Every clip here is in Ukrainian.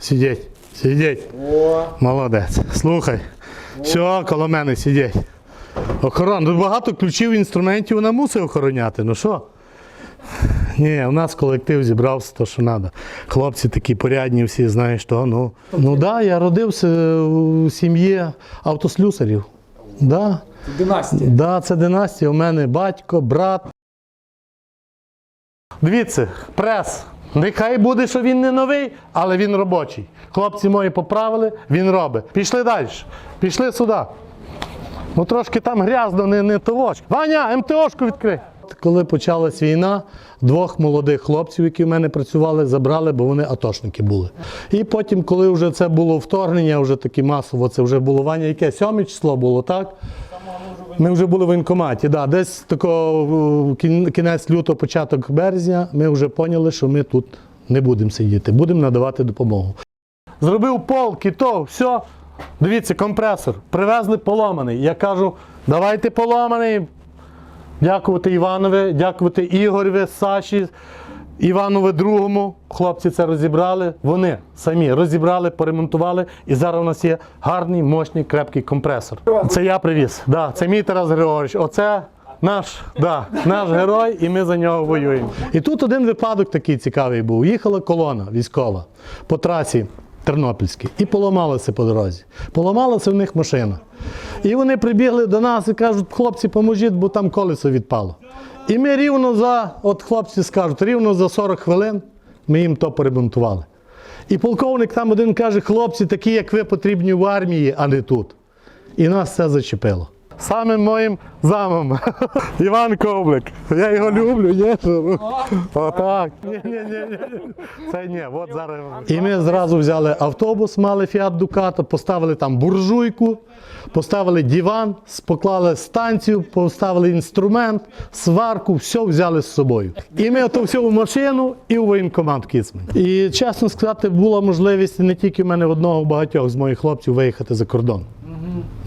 Сидіть, сидіть. Молодець. Слухай. Все, коло мене сидіть. Охорона. Тут багато ключів інструментів вона мусить охороняти. Ну що? Ні, у нас колектив зібрався, то що треба. Хлопці такі порядні, всі, знаєш, то, ну. Ну так, да, я родився у сім'ї автослюсарів. Да. Династія. Да, це династія. У мене батько, брат. Дивіться, прес. Нехай буде, що він не новий, але він робочий. Хлопці мої поправили, він робить. Пішли далі. Пішли сюди. Ну трошки там грязно, не, не того. Ваня, МТОшку відкрий. Коли почалась війна, двох молодих хлопців, які в мене працювали, забрали, бо вони атошники були. І потім, коли вже це було вторгнення, вже таки масово, це вже було Ваня, яке сьоме число було, так? Ми вже були в воєнкоматі. Да, десь такого кінець лютого, початок березня, ми вже поняли, що ми тут не будемо сидіти, будемо надавати допомогу. Зробив пол, кіто, все. Дивіться, компресор. Привезли поломаний. Я кажу, давайте поломаний. Дякувати Іванові, дякувати Ігореві, Саші, Іванові другому. Хлопці це розібрали. Вони самі розібрали, поремонтували. І зараз у нас є гарний, мощний, крепкий компресор. Це я привіз. Да, це мій Тарас Григорович. Оце наш, да, наш герой, і ми за нього воюємо. І тут один випадок такий цікавий був. Їхала колона військова по трасі. Тернопільській, і поламалася по дорозі. Поламалася в них машина. І вони прибігли до нас і кажуть, хлопці, поможіть, бо там колесо відпало. І ми рівно за, от хлопці скажуть, рівно за 40 хвилин ми їм то перемонтували. І полковник там один каже, хлопці, такі, як ви, потрібні в армії, а не тут. І нас це зачепило. Самим моїм замом Іван Ковлик. Я його люблю, є. Отак. Це ні, от зараз. І ми зразу взяли автобус, мали Фіат Дукато, поставили там буржуйку, поставили диван, поклали станцію, поставили інструмент, сварку, все взяли з собою. І ми то все машину і у воєнкомат в І чесно сказати, була можливість не тільки в мене одного, багатьох з моїх хлопців виїхати за кордон.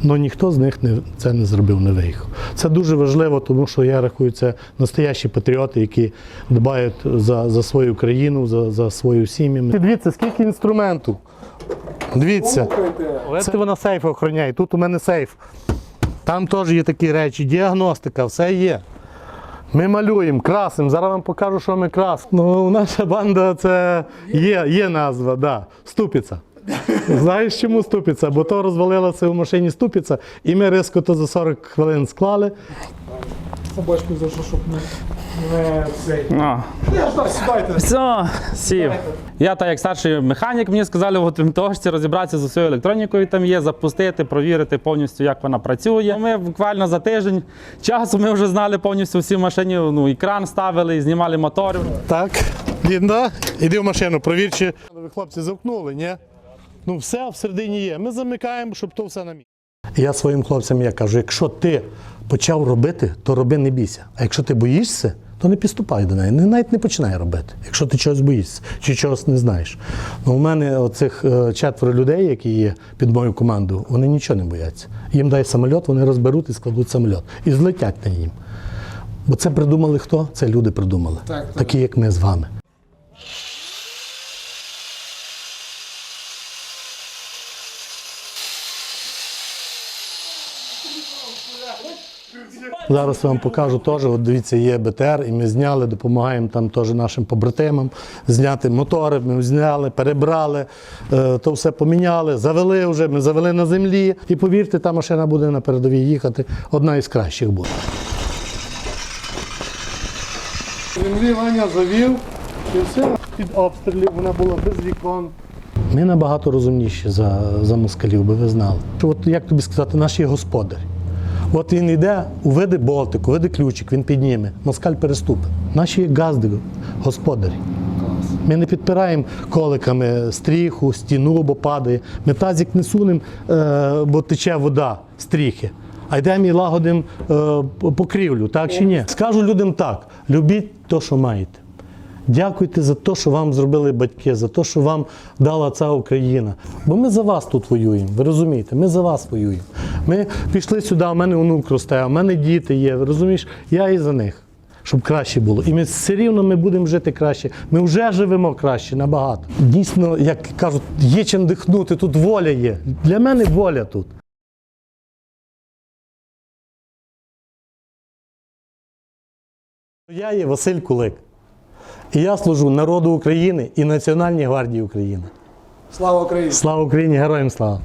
Але ніхто з них не, це не зробив, не виїхав. Це дуже важливо, тому що я рахую, це настоящі патріоти, які дбають за, за свою країну, за, за свою сім'ю. Дивіться, скільки інструменту. Дивіться. Це вона сейф охороняє. Тут у мене сейф. Там теж є такі речі, діагностика, все є. Ми малюємо, красимо. Зараз вам покажу, що ми красимо. Ну, наша банда це є, є назва, да. Ступиця. Знаєш, чому ступиця? Бо то розвалилося в машині ступиця, і ми різко то за 40 хвилин склали. Собачку за що, щоб не, цей. А, Я ж так, сідайте. все, сів. Я так як старший механік, мені сказали в МТОшці розібратися з усією електронікою там є, запустити, провірити повністю, як вона працює. Ми буквально за тиждень часу ми вже знали повністю всі в машині, ну, екран ставили, і знімали мотор. Так, Лінда, іди в машину, провір, чи ви хлопці замкнули, ні? Ну, все всередині є. Ми замикаємо, щоб то все на місці. Я своїм хлопцям я кажу, якщо ти почав робити, то роби не бійся. А якщо ти боїшся, то не підступай до неї. Навіть не починай робити, якщо ти чогось боїшся чи чогось не знаєш. Ну, у мене оцих е, четверо людей, які є під мою команду, вони нічого не бояться. Їм дай самоліт, вони розберуть і складуть самоліт. І злетять на нім. Бо це придумали хто? Це люди придумали. Так, так. Такі, як ми з вами. Зараз я вам покажу теж. От дивіться, є БТР, і ми зняли, допомагаємо там теж нашим побратимам зняти мотори. Ми зняли, перебрали, е, то все поміняли, завели вже, ми завели на землі. І повірте, та машина буде на передовій їхати. Одна із кращих буде. Землі Ваня завів, і все під обстрілів вона була без вікон. Ми набагато розумніші за, за москалів, би ви знали. От як тобі сказати, наш є господар. От він йде, уведе болтик, уведе ключик, він підніме. Москаль переступить. Наші газди, господарі. Ми не підпираємо коликами стріху, стіну, бо падає. Ми тазик не сунемо, е, бо тече вода стріхи. А йдемо і лагодимо е, покрівлю, так чи ні? Скажу людям так: любіть те, що маєте. Дякуйте за те, що вам зробили батьки, за те, що вам дала ця Україна. Бо ми за вас тут воюємо. Ви розумієте? Ми за вас воюємо. Ми пішли сюди, у мене онук росте, у мене діти є. Ви розумієш? Я і за них. щоб краще було. І ми все рівно ми будемо жити краще. Ми вже живемо краще набагато. Дійсно, як кажуть, є чим дихнути, тут воля є. Для мене воля тут. Я є Василь Кулик. І я служу народу України і Національній гвардії України. Слава Україні! Слава Україні, героям слава!